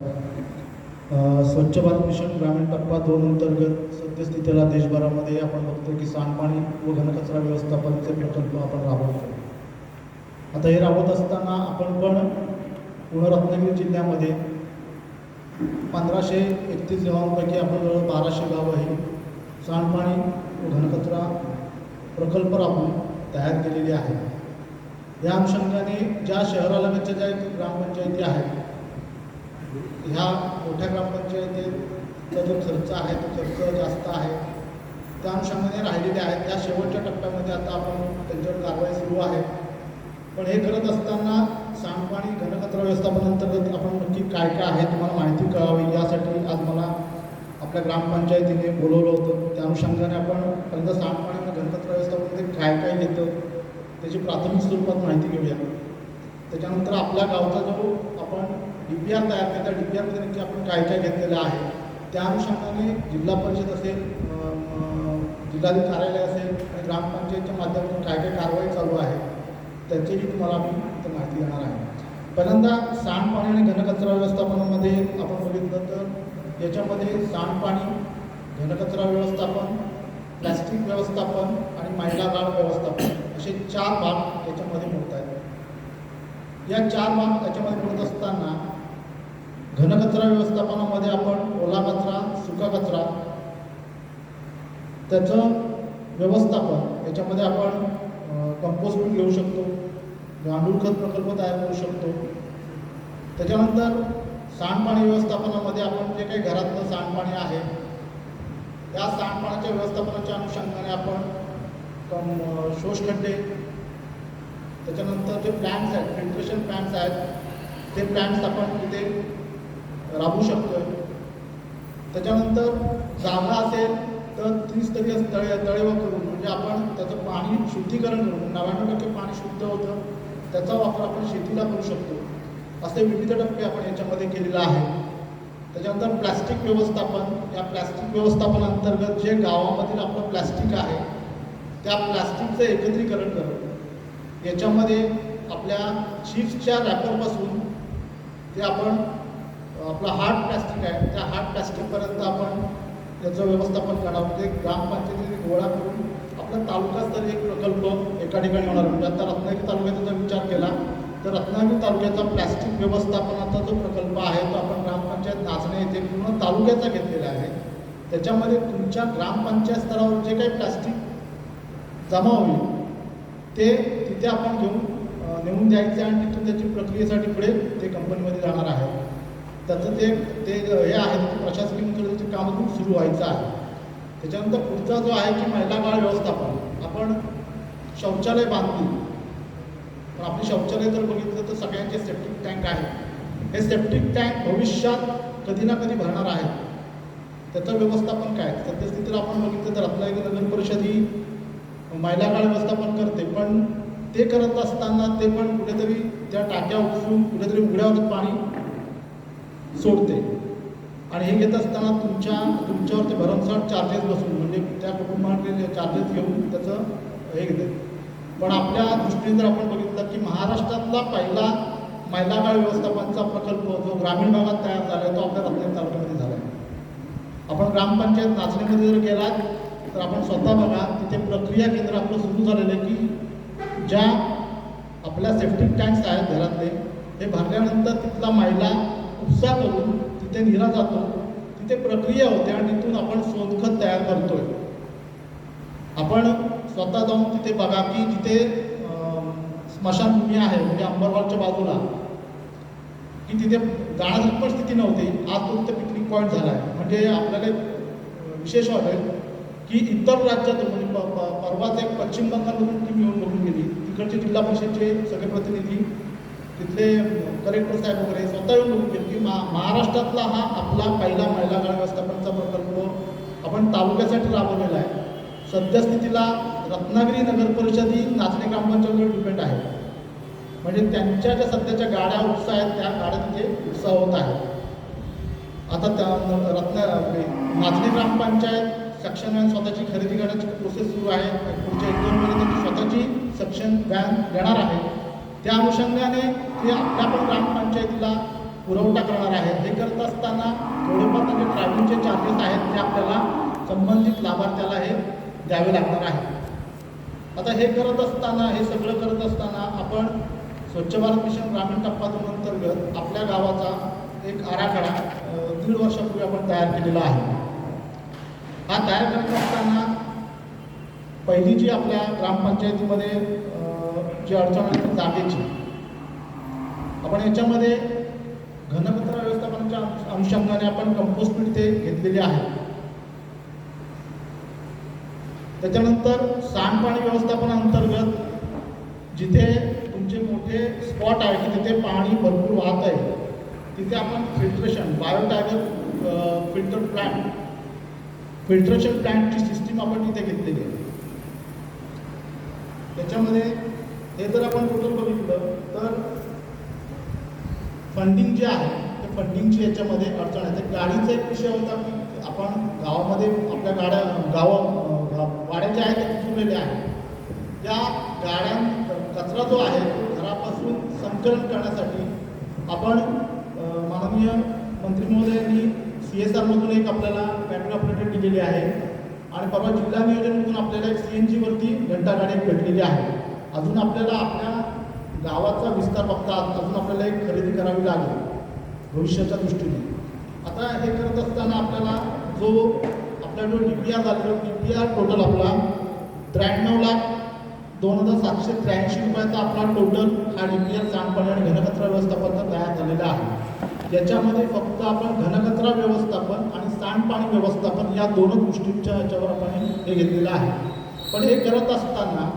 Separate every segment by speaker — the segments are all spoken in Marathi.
Speaker 1: स्वच्छ भारत मिशन ग्रामीण टप्पा दोन अंतर्गत सद्यस्थितीला देशभरामध्ये आपण बघतो की सांडपाणी व घनकचरा व्यवस्थापनाचे प्रकल्प आपण राबवतो आता हे राबवत असताना आपण पण पूर्ण रत्नागिरी जिल्ह्यामध्ये पंधराशे एकतीस गावांपैकी आपण जवळ बाराशे गावं ही सांडपाणी व घनकचरा प्रकल्प राबवून तयार केलेले आहे या अनुषंगाने ज्या शहरालगतच्या ज्या ग्रामपंचायती आहेत ह्या मोठ्या ग्रामपंचायतीचा जो खर्च आहे तो खर्च जास्त आहे. त्या अनुषंगाने राहिलेले आहेत. त्या शेवटच्या टप्प्यामध्ये आता आपण त्यांच्यावर कारवाई सुरू आहे. पण हे करत असताना सांडपाणी घनकचरा व्यवस्थापन अंतर्गत आपण नक्की काय काय आहे तुम्हाला माहिती कळावी? यासाठी आज मला आपल्या ग्रामपंचायतीने बोलवलं होतं. त्या अनुषंगाने आपण पहिल्यांदा सांडपाणी आणि घनकचरा व्यवस्थापनामध्ये काय काय येतं त्याची प्राथमिक स्वरूपात माहिती घेऊया. त्याच्यानंतर आपल्या गावचा जो आपण डी तयार करतात त्या डी आपण काय काय घेतलेलं आहे. त्या अनुषंगाने जिल्हा परिषद असेल जिल्हाधिकारी कार्यालय असेल आणि ग्रामपंचायतच्या माध्यमातून काय काय कारवाई चालू आहे त्याचीही तुम्हाला मी इथं माहिती देणार आहे पहिल्यांदा सांडपाणी आणि घनकचरा व्यवस्थापनामध्ये आपण बघितलं तर याच्यामध्ये सांडपाणी घनकचरा व्यवस्थापन प्लॅस्टिक व्यवस्थापन आणि मैला गाळ व्यवस्थापन असे चार भाग याच्यामध्ये मिळत आहेत. या चार भाग याच्यामध्ये मिळत असताना घनकचरा व्यवस्थापनामध्ये आपण ओला कचरा सुका कचरा त्याचं व्यवस्थापन याच्यामध्ये आपण कंपोस्ट घेऊ शकतो गांडूळ खत प्रकल्प तयार करू शकतो. त्याच्यानंतर सांडपाणी व्यवस्थापनामध्ये आपण जे काही घरातलं सांडपाणी आहे त्या सांडपाण्याच्या व्यवस्थापनाच्या अनुषंगाने आपण कम शोषखड्डे त्याच्यानंतर जे प्लॅन्स आहेत फिल्ट्रेशन प्लॅन्स आहेत ते प्लॅन्स आपण तिथे राबवू शकतो त्याच्यानंतर जागा असेल तर त्रिस्तरीय तळे तळेवा करून म्हणजे आपण त्याचं पाणी शुद्धीकरण करून नव्याण्णव टक्के पाणी शुद्ध होतं त्याचा वापर आपण शेतीला करू शकतो. असे विविध टप्पे आपण याच्यामध्ये केलेला आहे त्याच्यानंतर प्लॅस्टिक व्यवस्थापन. या प्लॅस्टिक व्यवस्थापनाअंतर्गत जे गावामधील आपलं प्लॅस्टिक आहे त्या प्लॅस्टिकचं एकत्रीकरण करणं. याच्यामध्ये आपल्या चिप्सच्या रॅपरपासून ते आपण आपलं हार्ड प्लॅस्टिक आहे. त्या हार्ड प्लॅस्टिकपर्यंत आपण त्याचं व्यवस्थापन करावं म्हणजे ग्रामपंचायतीने गोळा करून आपला तालुकास्तरीय एक प्रकल्प एका ठिकाणी होणार. म्हणजे आता रत्नागिरी तालुक्याचा जर विचार केला तर रत्नागिरी तालुक्याचा प्लॅस्टिक व्यवस्थापनाचा जो प्रकल्प आहे तो आपण ग्रामपंचायत नाचणे येथे पूर्ण तालुक्याचा घेतलेला आहे. त्याच्यामध्ये तुमच्या ग्रामपंचायत स्तरावर जे काही प्लॅस्टिक जमा होईल ते तिथे आपण घेऊन नेऊन द्यायचे आणि तिथून त्याची प्रक्रियेसाठी पुढे ते कंपनीमध्ये जाणार आहे. त्याचं ते ते हे आहे ते प्रशासकीय मंजुरीचं काम अजून सुरू व्हायचं आहे. त्याच्यानंतर पुढचा जो आहे की महिला बाळ व्यवस्थापन. आपण शौचालय बांधली. पण आपली शौचालय जर बघितलं तर सगळ्यांचे सेप्टिक टँक आहे. हे सेप्टिक टँक भविष्यात कधी ना कधी भरणार आहे. त्याचं व्यवस्थापन काय? सद्यस्थितीत आपण बघितलं तर रत्नागिरी नगर परिषद ही महिला काळ व्यवस्थापन करते. पण ते करत असताना ते पण कुठेतरी त्या टाक्या उचलून कुठेतरी उघड्यावर पाणी सोडते. आणि हे घेत असताना तुमच्या तुमच्यावर ते भरमसाठ चार्जेस बसून म्हणजे त्या कुटुंबाकडे चार्जेस घेऊन त्याचं हे घेते. पण आपल्या दृष्टीने जर आपण बघितलं की महाराष्ट्रातला पहिला महिलाकाळ व्यवस्थापनचा प्रकल्प जो ग्रामीण भागात तयार झाला आहे तो आपल्या रत्नागिरी तालुक्यामध्ये झाला आहे आपण ग्रामपंचायत नाचणीमध्ये जर गेलात तर आपण स्वतः बघा तिथे प्रक्रिया केंद्र आपलं सुरू झालेलं आहे की ज्या आपल्या सेफ्टिक टँक्स आहेत घरातले हे भरल्यानंतर तिथला महिला उपसा करून तिथे निरा जातो. तिथे प्रक्रिया होते आणि तिथून आपण सोनखत तयार करतोय. आपण स्वतः जाऊन तिथे बघा की तिथे स्मशानभूमी आहे म्हणजे अंबरवालच्या बाजूला. की तिथे जाण्याची पण स्थिती नव्हती. आज तो तिथे पिकनिक पॉईंट झाला आहे म्हणजे आपल्याला विशेष वाटेल की इतर राज्यातून म्हणजे प- परवाच एक पश्चिम बंगालमधून टीम येऊन बघून गेली. तिकडचे जिल्हा परिषदचे सगळे प्रतिनिधी तिथले कलेक्टर साहेब वगैरे स्वतः येऊन बघून की मा महाराष्ट्रातला हा आपला पहिला महिला गाळ व्यवस्थापनाचा प्रकल्प आपण तालुक्यासाठी राबवलेला आहे. सद्यस्थितीला रत्नागिरी नगर परिषद ही नाचणे ग्रामपंचायतीवर डिपेंड आहे. म्हणजे त्यांच्या ज्या सध्याच्या गाड्या उत्साह आहेत त्या गाड्या तिथे उत्साह होत आहेत. आता त्या रत्ना रत्न नाचणी ग्रामपंचायत सक्षम व्हॅन स्वतःची खरेदी करण्याची प्रोसेस सुरू आहे. पुढच्या एक दोन महिने त्यांची स्वतःची सक्षम व्हॅन देणार आहे. त्या अनुषंगाने ते आपल्या पण ग्रामपंचायतीला पुरवठा करणार आहे हे करत असताना थोडेफार त्यांचे ट्रॅव्हलिंगचे चार्जेस आहेत ते आपल्याला संबंधित लाभार्थ्याला हे द्यावे लागणार आहे आता हे करत असताना हे सगळं करत असताना आपण स्वच्छ भारत मिशन ग्रामीण टप्पा दोन अंतर्गत आपल्या गावाचा एक आराखडा दीड वर्षापूर्वी आपण तयार केलेला आहे. हा तयार करत असताना पहिली जी आपल्या ग्रामपंचायतीमध्ये जी अडचण आहे जागेची. आपण याच्यामध्ये घनकचरा व्यवस्थापनाच्या अनुषंगाने आपण कंपोस्ट पीठ ते घेतलेले आहे. त्याच्यानंतर सांडपाणी व्यवस्थापनाअंतर्गत जिथे तुमचे मोठे स्पॉट आहे की तिथे पाणी भरपूर वाहत आहे तिथे आपण filtration bio tiger filter plant filtration प्लॅन्टची system आपण तिथे घेतलेली आहे. त्याच्यामध्ये हे जर आपण टोटल बघितलं? तर फंडिंग जे आहे ते फंडिंगची याच्यामध्ये अडचण आहे. तर गाडीचा एक विषय होता. की आपण गावामध्ये आपल्या गाड्या गावा गा- वाड्या ज्या आहेत त्या कुजलेले आहेत. त्या गाड्यां कचरा जो आहे तो घरापासून संकलन करण्यासाठी आपण माननीय मंत्री महोदयांनी सी एस आरमधून एक आपल्याला बॅटरी ऑपरेटर दिलेली आहे. आणि परवा जिल्हा नियोजनमधून आपल्याला एक सी एन जीवरती घंटा गाडी भेटलेली आहे. अजून आपल्याला आपल्या गावाचा विस्तार बघता अजून आपल्याला एक खरेदी करावी लागेल भविष्याच्या दृष्टीने. आता हे करत असताना आपल्याला जो आपला जो डी पी आर झालेला डी पी आर टोटल आपला त्र्याण्णव लाख दोन हजार सातशे त्र्याऐंशी रुपयाचा आपला टोटल हा डी पी आर सांडपाणी आणि घनकचरा व्यवस्थापन तयार झालेला आहे. याच्यामध्ये फक्त आपण घनकचरा व्यवस्थापन आणि सांडपाणी व्यवस्थापन या दोनच गोष्टींच्या याच्यावर आपण हे घेतलेलं आहे. पण हे करत असताना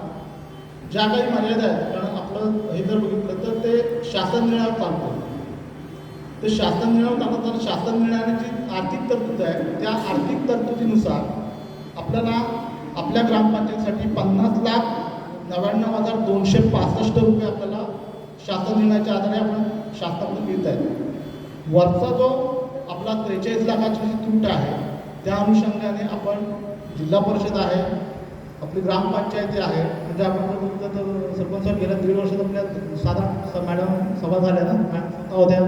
Speaker 1: ज्या काही मर्यादा आहेत कारण आपलं हे जर बघितलं तर ते शासन निर्णयावर चालतं ते शासन निर्णयावर चालतं तर शासन निर्णयाची आर्थिक तरतूद आहे त्या आर्थिक तरतुदीनुसार आपल्याला आपल्या ग्रामपंचायतीसाठी पन्नास लाख नव्याण्णव हजार दोनशे पासष्ट रुपये आपल्याला शासन निर्णयाच्या आधारे आपण शासनाकडून मिळत आहेत. वरचा जो आपला त्रेचाळीस लाखाची जी तूट आहे त्या अनुषंगाने आपण जिल्हा परिषद आहे आपली ग्रामपंचायती आहे. म्हणजे आपण जर बघितलं तर सरपंच गेल्या दीड वर्षात आपल्या साधारण स- मॅडम सभा झाल्या ना? मॅडम स्वतः होत्या.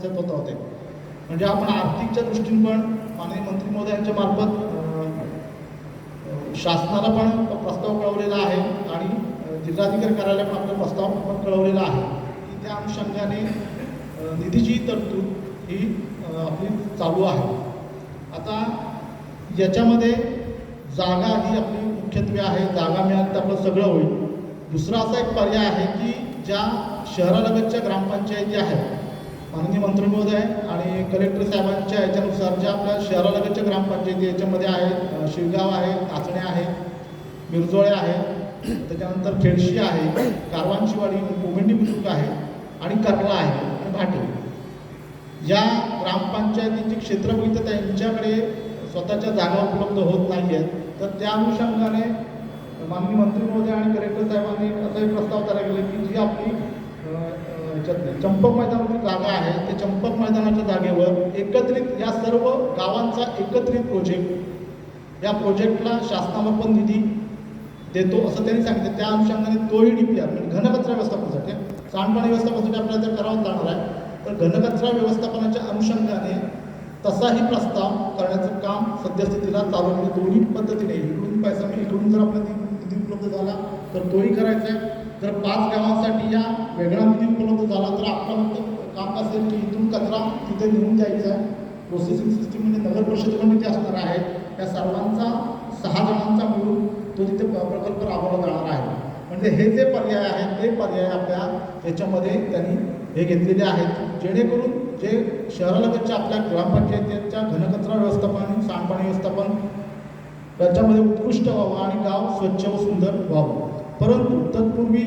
Speaker 1: स्वतः होते म्हणजे आपण आर्थिकच्या दृष्टीने पण माननीय मंत्री महोदयांच्या मार्फत शासनाला पण प्रस्ताव कळवलेला आहे आणि जिल्हाधिकारी कार्यालय पण आपला प्रस्ताव पण कळवलेला आहे. की त्या अनुषंगाने निधीची तरतूद ही आपली चालू आहे. आता याच्यामध्ये जागा ही आपली मुख्यत्वे आहे जागा मिळाली तर आपलं सगळं होईल. दुसरा असा एक पर्याय आहे की ज्या शहरालगतच्या ग्रामपंचायती आहेत माननीय मंत्री महोदय आणि कलेक्टर साहेबांच्या याच्यानुसार ज्या आपल्या शहरालगतच्या ग्रामपंचायती याच्यामध्ये आहे शिवगाव आहे काचणे आहे मिरजोळे आहे त्याच्यानंतर खेडशी आहे कारवांचीवाडी कोमेंडी बुद्रुक आहे आणि कर्ला आहे आणि भाटे. या ग्रामपंचायतीची क्षेत्र बघितलं त्यांच्याकडे स्वतःच्या जागा उपलब्ध होत नाही आहेत तर त्या अनुषंगाने माननीय मंत्री महोदय आणि कलेक्टर साहेबांनी असाही प्रस्ताव तयार केले की जी आपली चंपक मैदानाची जागा आहे ते चंपक मैदानाच्या जागेवर एकत्रित या सर्व गावांचा एकत्रित प्रोजेक्ट या प्रोजेक्टला शासनामार्फत निधी देतो असं त्यांनी सांगितलं. त्या अनुषंगाने तोही डी पी आर म्हणजे घनकचरा व्यवस्थापनासाठी सांडपाणी व्यवस्थापनासाठी आपल्याला ते करावंच लागणार आहे तर घनकचरा व्यवस्थापनाच्या अनुषंगाने तसाही प्रस्ताव करण्याचं काम सद्यस्थितीला चालू म्हणजे दोन्ही पद्धतीने इकडून पैसा मी इकडून जर आपला निधी उपलब्ध झाला तर तोही करायचा आहे. जर पाच गावांसाठी या वेगळा निधी उपलब्ध झाला तर आपलं फक्त काम असेल की इथून कचरा तिथे नेऊन द्यायचा आहे. प्रोसेसिंग सिस्टीम म्हणजे नगर परिषद कमिटी असणार आहे. त्या सर्वांचा सहा जणांचा मिळून तो तिथे प्रकल्प राबवला जाणार आहे. म्हणजे हे जे पर्याय आहेत ते पर्याय आपल्या याच्यामध्ये त्यांनी हे घेतलेले आहेत. जेणेकरून जे शहरालगतच्या आपल्या ग्रामपंचायतीच्या घनकचरा व्यवस्थापन सांडपाणी व्यवस्थापन त्याच्यामध्ये उत्कृष्ट व्हावं आणि गाव स्वच्छ व सुंदर व्हावं. परंतु तत्पूर्वी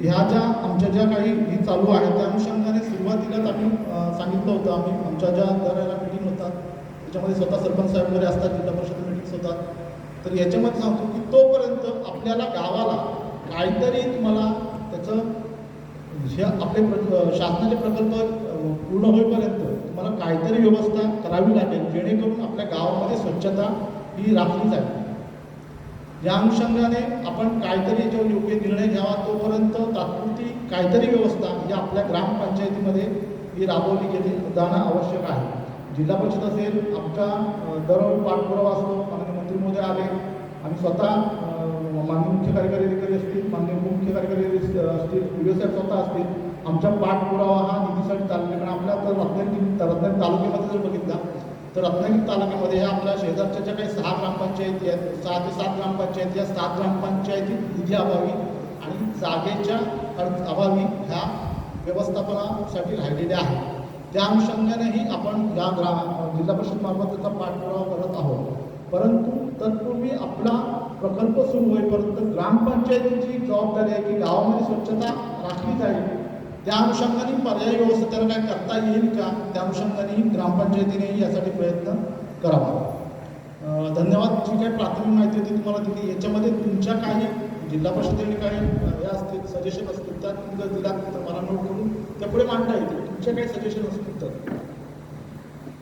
Speaker 1: ह्या ज्या आमच्या ज्या काही ही चालू आहे त्या अनुषंगाने सुरुवातीलाच आम्ही सांगितलं होतं आम्ही. आमच्या ज्या दराला मिटिंग होतात त्याच्यामध्ये स्वतः सरपंच साहेब वगैरे असतात जिल्हा परिषद मिटिंग्स होतात. तर याच्यामध्ये सांगतो की तोपर्यंत आपल्याला गावाला काहीतरी तुम्हाला त्याचं हे आपले प्र शासनाचे प्रकल्प पूर्ण होईपर्यंत तुम्हाला काहीतरी व्यवस्था करावी लागेल जेणेकरून आपल्या गावामध्ये स्वच्छता ही राखली जाईल. या अनुषंगाने आपण काहीतरी जो योग्य निर्णय घ्यावा तोपर्यंत तात्पुरती काहीतरी व्यवस्था ही आपल्या ग्रामपंचायतीमध्ये ही राबवली गेली जाणं आवश्यक आहे. जिल्हा परिषद असेल आमचा दररोज पाठपुरावा असतो माननीय मंत्री महोदय आले आम्ही स्वतः माननीय मुख्य कार्यकारी अधिकारी असतील माननीय उपमुख्य कार्यकारी असतील साहेब स्वतः असतील आमचा पाठपुरावा हा निधीसाठी चालू आहे कारण आपल्या तर रत्नागिरी तालुक्यामध्ये जर बघितला तर रत्नागिरी तालुक्यामध्ये ह्या आपल्या शेजारच्या ज्या काही सहा ग्रामपंचायती आहेत सहा ते सात ग्रामपंचायती या सात ग्रामपंचायती निधी अभावी आणि जागेच्या अभावी ह्या व्यवस्थापनासाठी राहिलेल्या आहेत. त्या अनुषंगानेही आपण या ग्रा जिल्हा परिषदमार्फत त्याचा पाठपुरावा करत आहोत. परंतु तत्पूर्वी आपला प्रकल्प सुरू होईपर्यंत ग्रामपंचायतीची जबाबदारी आहे की गावामध्ये स्वच्छता राखली जाईल त्या अनुषंगाने पर्यायी व्यवस्था त्याला काय करता येईल का? त्या अनुषंगाने ग्रामपंचायतीनेही यासाठी प्रयत्न करावा. धन्यवाद. जी काही प्राथमिक माहिती होती तुम्हाला दिली. याच्यामध्ये तुमच्या काही जिल्हा परिषदेने काही हे असतील सजेशन असतील त्या तुमचं दिला तर मला नोट करून त्या पुढे मांडता येतील. तुमच्या काही सजेशन असतील तर.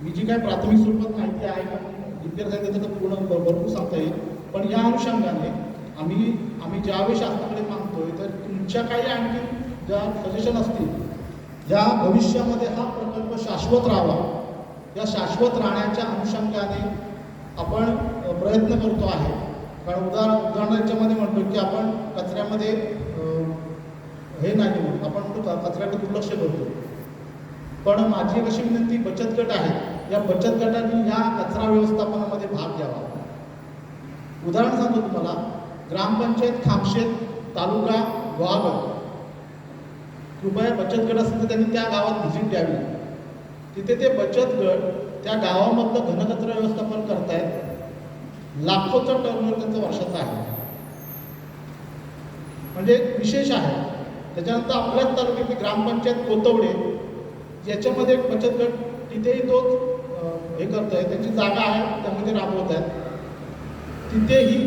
Speaker 1: मी जी काही प्राथमिक स्वरूपात माहिती आहे का डिटेल्स त्याचं तर पूर्ण भरपूर सांगता येईल. पण या अनुषंगाने आम्ही आम्ही ज्यावेळी शासनाकडे मागतोय तर तुमच्या काही आणखी ज्या सजेशन असतील ज्या भविष्यामध्ये हा प्रकल्प शाश्वत राहावा या शाश्वत राहण्याच्या अनुषंगाने आपण प्रयत्न करतो आहे. कारण उदाहरण उदाहरण याच्यामध्ये म्हणतो की आपण कचऱ्यामध्ये हे नाही म्हणून आपण म्हणतो कचऱ्याकडे दुर्लक्ष करतो. पण माझी एक अशी विनंती बचत गट आहे या बचत गटाने या कचरा व्यवस्थापनामध्ये भाग घ्यावा. उदाहरण सांगतो तुम्हाला ग्रामपंचायत खामशेत तालुका वाघ कृपया बचत गट असेल तर त्यांनी त्या गावात व्हिजिट द्यावी. तिथे ते बचत गट त्या गावामधलं घनकचरा व्यवस्थापन करतायत. लाखोचं टर्नओव्हर त्यांचं वर्षाचं आहे. म्हणजे एक विशेष आहे. त्याच्यानंतर आपल्याच तालुक्यातली ग्रामपंचायत कोतवडे याच्यामध्ये एक बचत गट तिथेही तोच हे करतोय. त्यांची जागा आहे त्यामध्ये राबवत आहेत तिथेही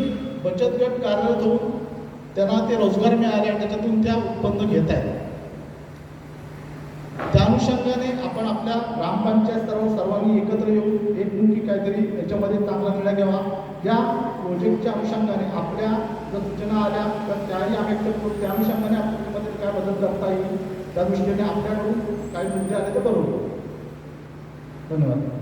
Speaker 1: बचत गट कार्यरत होऊन त्यांना ते रोजगार मिळाले आणि त्याच्यातून त्या उत्पन्न घेत आहेत अनुषंगाने आपण आपल्या ग्रामपंचायत सर्व सर्वांनी एकत्र येऊन एकमुखी काहीतरी याच्यामध्ये चांगला निर्णय घ्यावा. या प्रोजेक्टच्या अनुषंगाने आपल्या जर सूचना आल्या तर त्याही आम्ही accept करू. त्या अनुषंगाने आपल्यामध्ये काय बदल करता येईल त्या दृष्टीने आपल्याकडून काही मुद्दे आले तर करू धन्यवाद.